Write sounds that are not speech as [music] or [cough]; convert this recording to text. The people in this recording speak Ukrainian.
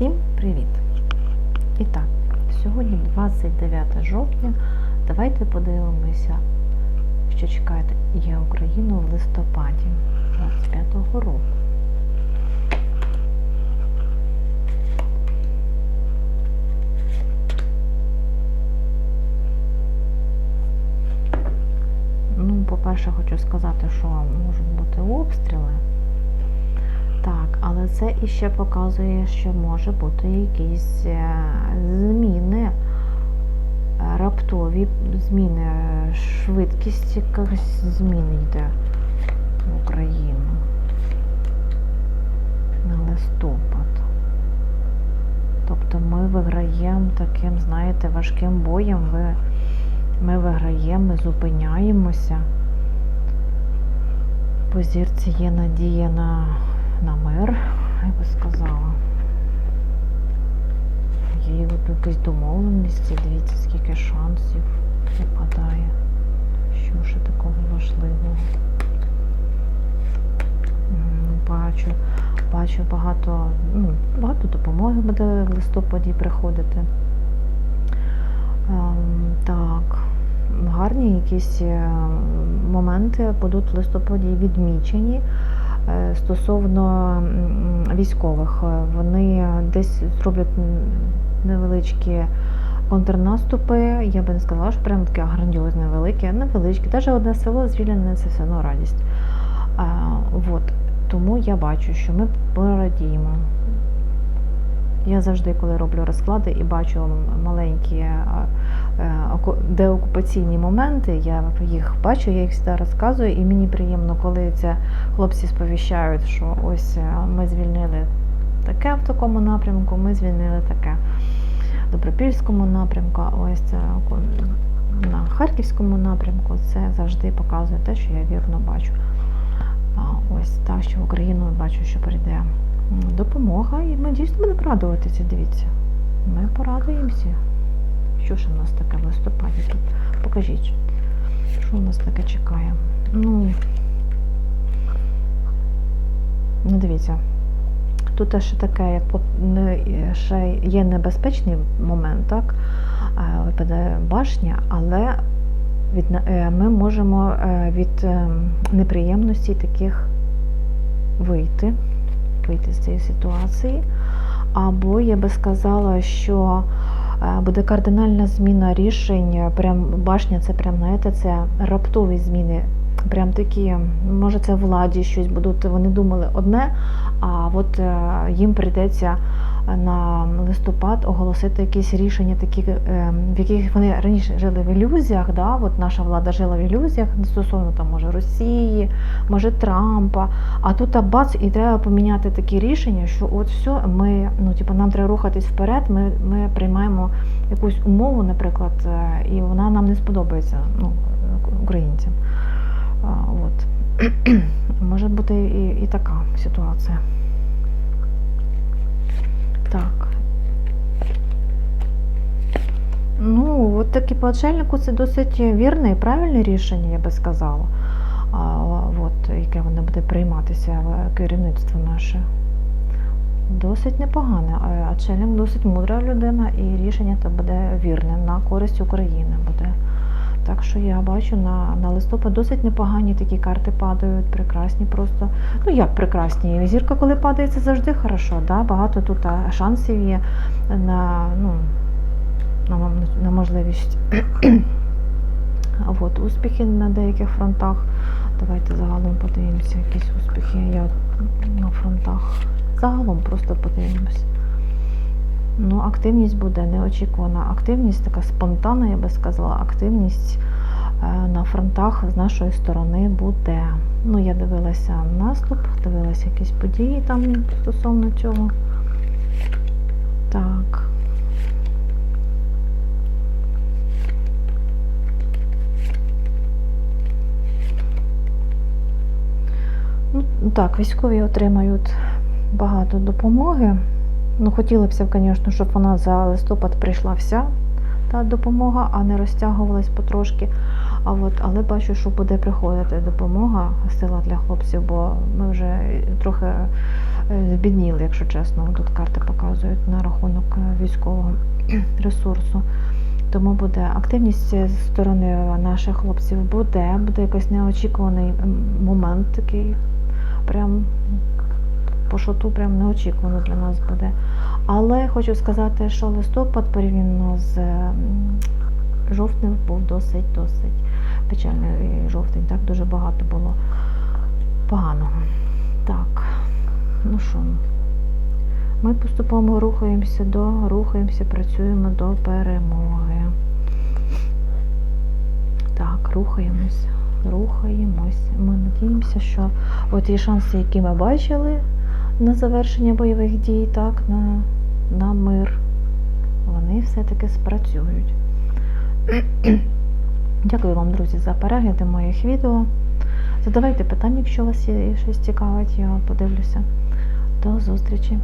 Всім привіт! І так, сьогодні 29 жовтня. Давайте подивимося, що чекає є Україну в листопаді 25-го року. Ну, по-перше, хочу сказати, що можуть бути обстріли. Так, але це іще показує, що може бути якісь е, зміни, раптові зміни, швидкість якихось змін йде в Україну на листопад. Тобто ми виграємо таким, знаєте, важким боєм. Ви, ми виграємо, ми зупиняємося. По зірці є надія на на мир, я би сказала. Є якісь домовленості, дивіться, скільки шансів випадає. Що ж такого важливого? Бачу, бачу багато, ну, багато допомоги буде в листопаді приходити. Ем, так, гарні якісь е, моменти будуть в листопаді відмічені. Е, стосовно військових, е, вони десь зроблять невеличкі контрнаступи. Я би не сказала, що прям таке грандіозне велике, невеличкі. Навіть одне село звільнене це все одно радість. А, от. Тому я бачу, що ми порадіємо. Я завжди, коли роблю розклади і бачу маленькі деокупаційні моменти, я їх бачу, я їх завжди розказую, і мені приємно, коли ці хлопці сповіщають, що ось ми звільнили таке в такому напрямку, ми звільнили таке в Добропільському напрямку, ось це на Харківському напрямку. Це завжди показує те, що я вірно бачу. Ось так, що в Україну бачу, що прийде допомога, і ми дійсно будемо радуватися, дивіться. Ми порадуємося. Що ж у нас таке в листопаді тут? Покажіть, що у нас таке чекає. Ну, ну дивіться, тут ще таке, як ще є небезпечний момент, так? Випадає башня, але від, е, ми можемо е, від е, неприємностей таких вийти, вийти з цієї ситуації. Або я би сказала, що буде кардинальна зміна рішень. Прям башня, це прям знаєте, це раптові зміни. Прям такі, може, це владі щось будуть. Вони думали одне, а от їм прийдеться на листопад оголосити якісь рішення, такі, ем, в яких вони раніше жили в ілюзіях. Да? От наша влада жила в ілюзіях стосовно там, може Росії, може Трампа. А тут бац, і треба поміняти такі рішення, що от все, ми, ну, типу, нам треба рухатись вперед, ми ми приймаємо якусь умову, наприклад, е, і вона нам не сподобається ну, українцям. От. [clears throat] Може бути і, і така ситуація. Так. Ну, от такі по отшельнику це досить вірне і правильне рішення, я би сказала. А, от, Яке воно буде прийматися керівництво наше. Досить непогане. Отшельник досить мудра людина, і рішення то буде вірне на користь України буде. Так що я бачу на на листопад досить непогані такі карти падають, прекрасні просто. Ну як прекрасні. Зірка, коли падає, це завжди хорошо. Да? Багато тут шансів є на ну, на, на можливість От, успіхи на деяких фронтах. Давайте загалом подивимося, якісь успіхи я на фронтах. Загалом просто подивимось. Ну, активність буде неочікувана. Активність така спонтанна, я би сказала, активність е, на фронтах з нашої сторони буде. Ну, я дивилася наступ, дивилася якісь події там стосовно цього. Так. Ну, Так, військові отримають багато допомоги. Ну, хотілося б, звісно, щоб вона за листопад прийшла вся та допомога, а не розтягувалась потрошки. А от, Але бачу, що буде приходити допомога, сила для хлопців, бо ми вже трохи е, збідніли, якщо чесно. Тут карти показують на рахунок е, військового [clears throat] ресурсу. Тому буде активність з сторони наших хлопців буде, буде якийсь неочікуваний момент такий, прям по шоту прям неочікувано для нас буде. Але хочу сказати, що листопад порівняно з жовтнем був досить досить печальний жовтень. Так дуже багато було поганого. Так, ну що, ми поступово рухаємося до, рухаємося, працюємо до перемоги. Так, рухаємося, рухаємося. Ми надіємося, що ті шанси, які ми бачили на завершення бойових дій, так, на, на мир, вони все-таки спрацюють. [clears throat] Дякую вам, друзі, за перегляди моїх відео. Задавайте питання, якщо вас є щось цікавить, я подивлюся. До зустрічі!